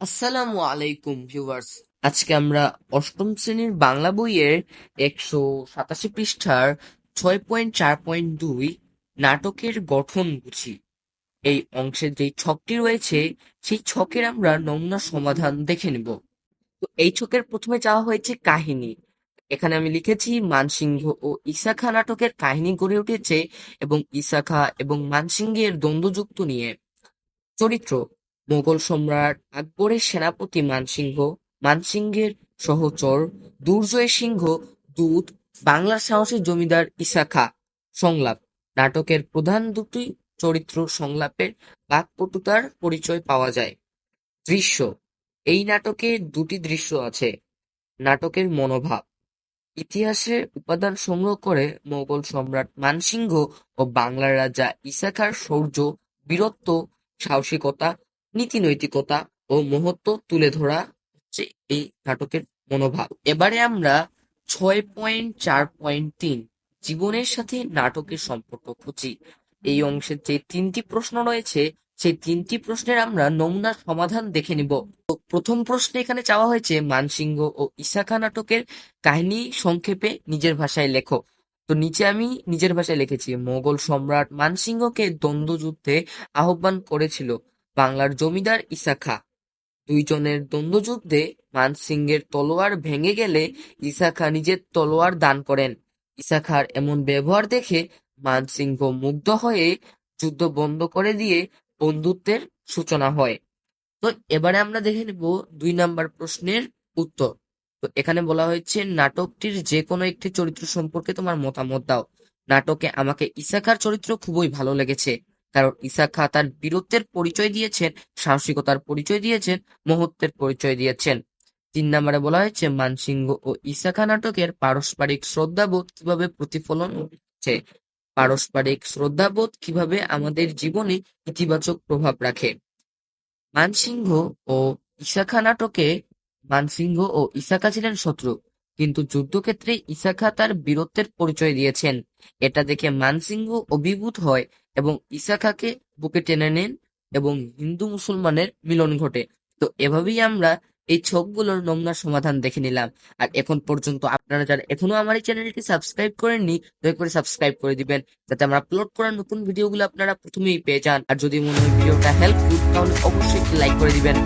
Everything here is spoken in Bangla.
আসসালামু আলাইকুম, ভিউয়ার্স। আজকে আমরা অষ্টম শ্রেণির বাংলা বইয়ের একশো সাতাশি পৃষ্ঠার ছয় পয়েন্ট চার পয়েন্ট দুই নাটকের গঠন বুঝি। এই অংশের যে ছকটি রয়েছে, সেই ছকের আমরা নমুনা সমাধান দেখে নেব। তো এই ছকের প্রথমে চাওয়া হয়েছে কাহিনী। এখানে আমি লিখেছি, মানসিংহ ও ইসাখা নাটকের কাহিনী গড়ে উঠেছে এবং ইসাখা এবং মানসিংহের দ্বন্দ্বযুক্ত নিয়ে। চরিত্র মোগল সম্রাট আকবরের সেনাপতি মানসিংহ, মানসিংহের সহচর দুর্জয় সিংহ, দূত বাংলার সাহসী জমিদার ইসাখা, সংলাপ। নাটকের প্রধান দুটি চরিত্র সংলাপের বাকপটুতার পরিচয় পাওয়া যায়। দৃশ্য। এই নাটকে দুটি দৃশ্য আছে। নাটকের মনোভাব। ইতিহাসের উপাদান সংগ্রহ করে মোগল সম্রাট মানসিংহ ও বাংলার রাজা ইসাখার শৌর্য, বীরত্ব, সাহসিকতা নীতিনৈতিকতা ও মহত্ব তুলে ধরা হচ্ছে এই নাটকের মনোভাব। এবারে আমরা ছয় পয়েন্ট চার পয়েন্ট তিন জীবনের সাথে নাটকের সম্পর্ক খুঁজি। এই অংশের যে তিনটি প্রশ্ন রয়েছে, সেই তিনটি প্রশ্নের আমরা নমুনার সমাধান দেখে নিব। প্রথম প্রশ্নে এখানে চাওয়া হয়েছে, মানসিংহ ও ইসাখা নাটকের কাহিনী সংক্ষেপে নিজের ভাষায় লেখো। তো নিচে আমি নিজের ভাষায় লিখেছি, মোগল সম্রাট মানসিংহকে দ্বন্দ্বযুদ্ধে আহ্বান করেছিল। বাংলার জমিদার ইসা খা দুইজনের দ্বন্দ্বযুদ্ধে মানসিংহের তলোয়ার ভেঙে গেলে ইসা খা নিজের তলোয়ার দান করেন। ইসা খার এমন ব্যবহার দেখে মানসিংহ মুগ্ধ হয়ে যুদ্ধ বন্ধ করে দিয়ে বন্ধুত্বের সূচনা হয়। তো এবারে আমরা দেখে নেব দুই নাম্বার প্রশ্নের উত্তর। তো এখানে বলা হয়েছে, নাটকটির যে কোনো একটি চরিত্র সম্পর্কে তোমার মতামত দাও। নাটকে আমাকে ইসাখার চরিত্র খুবই ভালো লেগেছে। কারণ ইসা খা তার বীরত্বের পরিচয় দিয়েছেন, সাহসিকতার পরিচয় দিয়েছেন, মহত্বের পরিচয় দিয়েছেন। তিন নম্বরে বলা হয়েছে, মানসিংহ ও ইসা খা নাটকের পারস্পরিক শ্রদ্ধাবোধ কীভাবে প্রতিফলন হচ্ছে পারস্পরিক শ্রদ্ধাবোধ কীভাবে আমাদের জীবনে ইতিবাচক প্রভাব রাখে? মানসিংহ ও ইসাখা নাটকে মানসিংহ ও ইসাখা ছিলেন শত্রু, কিন্তু যুদ্ধক্ষেত্রে ইসাখা তার বীরত্বের পরিচয় দিয়েছেন। এটা দেখে মানসিংহ অভিভূত হয় এবং ইসাখাকে বুকে টেনে নেন এবং হিন্দু মুসলমানের মিলন ঘটে। তো এভাবেই আমরা এই ছকগুলোর নমুনা সমাধান দেখে নিলাম। আর এখন পর্যন্ত আপনারা যারা এখনও আমার এই চ্যানেলটি সাবস্ক্রাইব করেননি, দয়া করে সাবস্ক্রাইব করে দিবেন, যাতে আমরা আপলোড করা নতুন ভিডিওগুলো আপনারা প্রথমেই পেয়ে যান। আর যদি মনে হয় ভিডিওটা হেল্পফুল তাহলে অবশ্যই লাইক করে দিবেন।